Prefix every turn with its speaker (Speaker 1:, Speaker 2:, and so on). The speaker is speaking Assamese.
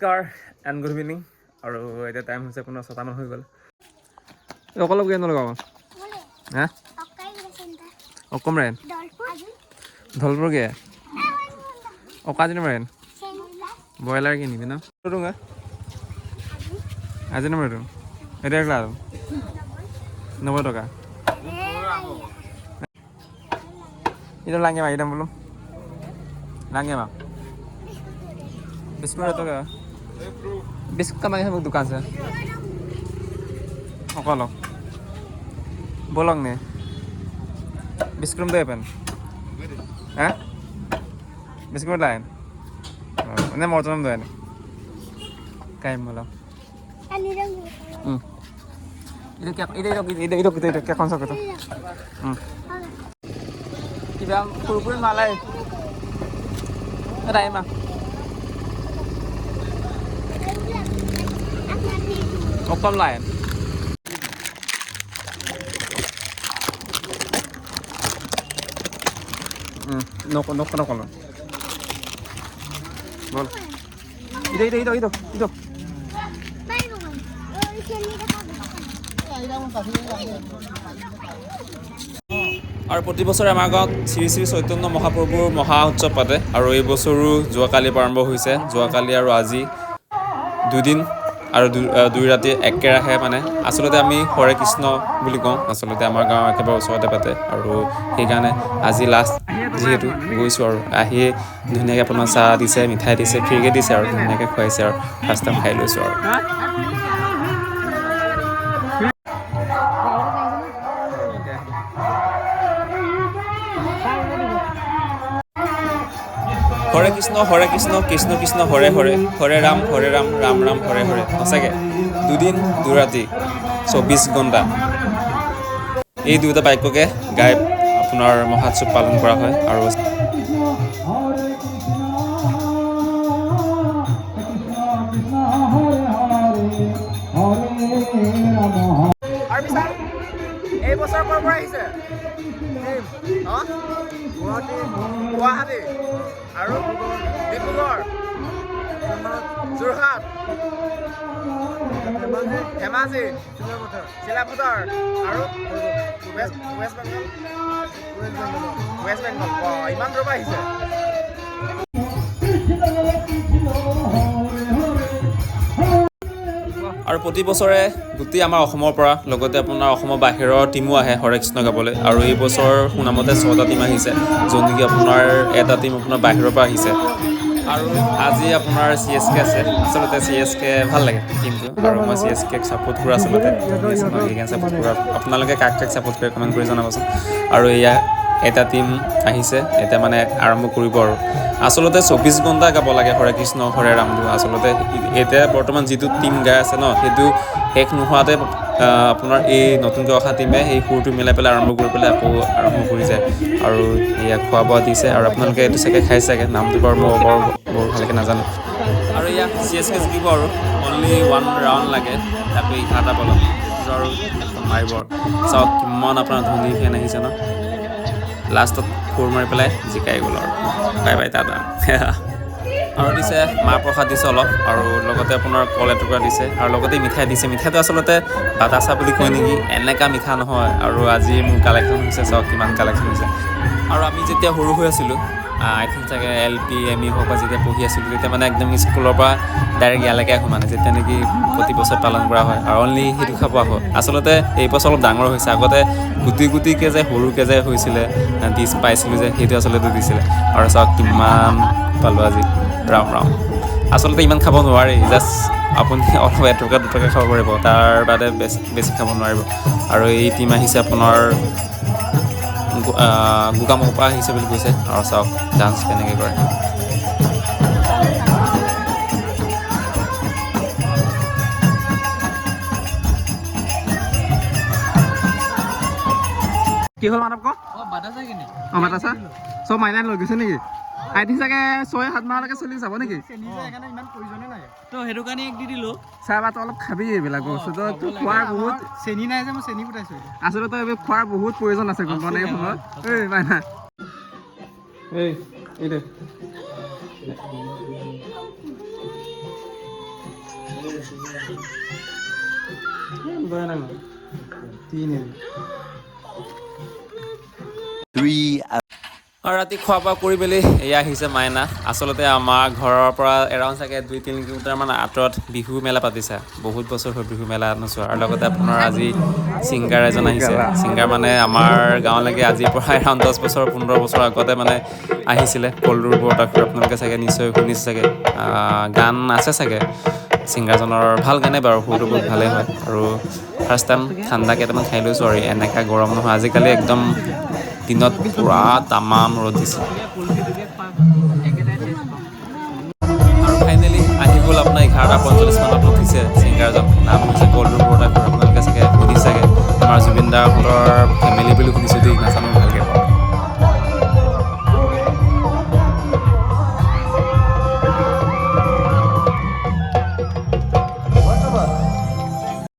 Speaker 1: নমস্কাৰ এণ্ড গুড ইভিনিং আৰু এতিয়া টাইম হৈছে আপোনাৰ ছটামান হৈ গ'ল। অকল গৈ নলগাব হা? অকমৰেন ধলপুৰগে অকাজিনমৰেন ব্ৰইলাৰ কিনিবি ন? ৰুঙা আজি নম্বৰ ৰুম এতিয়া ক্লাছ নব্বৈ টকা। এটা লাগে মা এটা বোলো। লাগে মা বিস্কুট টকা। বিস্কুট কামাখ দোকান আছে। অকল বলক নে? বিস্কুট দিয়ে পেন হ্যাঁ বিস্কুট লাইন মানে মরজনাম দেয় কাইম বলক। কিবা ফুৰ ফুৰি নালাগে Lain. Hmm, no no no no. Bol. Itu itu itu itu itu. আৰু প্ৰতি বছৰে আমাৰ গাঁৱত শ্ৰী শ্ৰী চৈতন্য মহাপ্ৰভুৰ মহা উৎসৱ পাতে আৰু এই বছৰো যোৱাকালিৰ পৰা আৰম্ভ হৈছে যোৱাকালি আৰু আজি দুদিন আৰু দুই আহ, ৰাতি একেৰাহে মানে আচলতে আমি হৰে কৃষ্ণ বুলি কওঁ আচলতে আমাৰ গাঁৱৰ একেবাৰে ওচৰতে পাতে আৰু সেইকাৰণে আজি লাষ্ট যিহেতু গৈছোঁ আৰু আহিয়ে ধুনীয়াকৈ আপোনাৰ চাহ দিছে মিঠাই দিছে ফ্ৰীকৈ দিছে আৰু ধুনীয়াকৈ খুৱাইছে আৰু ফাৰ্ষ্ট টাইম খাই লৈছোঁ আৰু। হৰে কৃষ্ণ হৰে কৃষ্ণ কৃষ্ণ কৃষ্ণ হৰে হৰে হৰে ৰাম হৰে ৰাম ৰাম ৰাম হৰে হৰে সঁচাকৈ। দুদিন দুৰাতি চৌবিছ ঘণ্টা। এই দুয়োটা বাক্যকে গাই আপোনাৰ মহোৎসৱ পালন কৰা হয় আৰু গুৱাহাটী আৰু ডিব্ৰুগড়। যোৰহাট। ধেমাজি। চিলাপথাৰ আৰু west west Bengal west Bengal ইমান দূৰৰ পৰা আহিছে। প্ৰতি বছৰে গোটেই আমাৰ অসমৰ পৰা লগতে আপোনাৰ অসমৰ বাহিৰৰ টীমো আহে হৰে কৃষ্ণ গাবলৈ। আৰু এই বছৰ শুনামতে ছটা টীম আহিছে য'ত নেকি আপোনাৰ এটা টীম আপোনাৰ বাহিৰৰ পৰা আহিছে। আৰু আজি আপোনাৰ চি এছ কে আছে আচলতে চি এছ কে ভাল লাগে টীমটো। আৰু মই চি এছ কেক ছাপোৰ্ট কৰোঁ আচলতে। ছাপোৰ্ট কৰোঁ। আপোনালোকে কাক কাক ছাপোৰ্ট কৰে কমেণ্ট কৰি জনাবচোন। আৰু এয়া এটা টীম আহিছে এতিয়া মানে আৰম্ভ কৰিব আৰু। আচলতে চৌবিছ ঘণ্টা গাব লাগে হৰে কৃষ্ণ হৰে ৰামটো আচলতে এতিয়া বৰ্তমান যিটো টীম গাই আছে ন সেইটো শেষ নোহোৱাতে আপোনাৰ এই নতুনকৈ অহা টীমে সেই সুৰটো মিলাই পেলাই আৰম্ভ কৰি পেলাই আকৌ আৰম্ভ কৰি যায়। আৰু এয়া খোৱা বোৱা দিছে আৰু আপোনালোকে এইটো চাগে খাই চাগে। নামটো বাৰু মই বৰ বৰ ভালকৈ নাজানো। আৰু এয়া চি এছ কে জিকিব আৰু। অনলি ওৱান ৰাউণ্ড লাগে তাকো এঘাৰটা বলত আৰু মাৰিব। চাওক কিমান আপোনাৰ ধনী ফেন আহিছে ন। লাষ্টত সুৰ মাৰি পেলাই জিকাই গ'ল আৰু। বাই বাই দাদা আৰু দিছে মাহ প্ৰসাদ দিছে অলপ আৰু লগতে আপোনাৰ কল এটুকুৰা দিছে আৰু লগতে মিঠাই দিছে। মিঠাইটো আচলতে বাটাচা বুলি কয় নেকি? এনেকুৱা মিঠা নহয় আৰু আজি মোৰ কালেকশ্যন হৈছে চাওক কিমান কালেকশ্যন হৈছে। আৰু আমি যেতিয়া সৰু হৈ আছিলোঁ থিংক চাগে এল পি এম ই হওক বা যেতিয়া পঢ়ি আছিলোঁ তেতিয়া মানে একদম স্কুলৰ পৰা ডাইৰেক্ট ইয়ালৈকে আহোঁ মানে যেতিয়া নেকি প্ৰতি বছৰ পালন কৰা হয়। আৰু অনলি সেইটো খাব আহোঁ। আচলতে এই বছৰ অলপ ডাঙৰ হৈছে। আগতে গুটি গুটিকৈ যে সৰুকৈ যে হৈছিলে ডিছ পাইছিলোঁ যে সেইটো আচলতে দিছিলে। আৰু চাওক কিমান পালোঁ আজি। ৰাম ৰাম। আচলতে ইমান খাব নোৱাৰি। জাষ্ট আপুনি অলপ এটকা দুটকা খাব পাৰিব। তাৰ বাদে বেছি বেছি খাব নোৱাৰিব। আৰু এই টীম আহিছে আপোনাৰ গোগামুখৰ পৰা আহিছে বুলি কৈছে আৰু চাওক ডান্স কেনেকৈ কৰে কি হ'ল মানৱ ক অঁ বাটাচা চব মাইনাই লৈ গৈছে নেকি আই থিংক চাগে ছয় সাত মাহলৈকে চলি যাব নেকি?
Speaker 2: তো সেইটো কাৰণে এক দি দিলো।
Speaker 1: চাহ ভাত অলপ খাবি এইবিলাক বস্তু তই খোৱাৰ বহুত
Speaker 2: চেনি নাই যে মই চেনি পঠাইছো
Speaker 1: আচলতে তই এইবোৰ খোৱাৰ বহুত প্ৰয়োজন আছে গম পোৱা নে? এই সময়ত। এই মাইনা এই এইটো
Speaker 3: Three
Speaker 1: আৰু ৰাতি খোৱা বোৱা কৰি মেলি এয়া আহিছে মাইনা। আচলতে আমাৰ ঘৰৰ পৰা এৰাউণ্ড চাগে দুই তিনি কিলোমিটাৰমান আঁতৰত বিহু মেলা পাতিছে। বহুত বছৰ হ'ল বিহু মেলা নোচোৱা। আৰু লগতে আপোনাৰ আজি ছিংগাৰ এজন আহিছে। ছিংগাৰ মানে আমাৰ গাঁৱলৈকে আজিৰ পৰা এৰাউণ্ড দহ বছৰ পোন্ধৰ বছৰ আগতে মানে আহিছিলে। কলডুৰ বৰতাখুৰ আপোনালোকে চাগে নিশ্চয় শুনিছে চাগে। গান আছে চাগে। ছিংগাৰজনৰ ভাল গানে বাৰু সুৰটো বহুত ভালেই হয়। আৰু ফাৰ্ষ্ট টাইম ঠাণ্ডা কেইটামান খাই লৈছোঁ। আৰু এনেকা গৰম নহয়। আজিকালি একদম দিনত পূৰা তামাম ৰ'দ দিছে। আৰু ফাইনেলি আহি গ'ল আপোনাৰ এঘাৰটা পঞ্চল্লিছ মানত উঠিছে। ছিংগাৰজন নাম হৈছে কল্ডুৰ বৰতাখুৰ আপোনালোকে চাগে সুধিছে চাগে আমাৰ ফেমিলি বুলি শুনিছোঁ দেই, নাজানো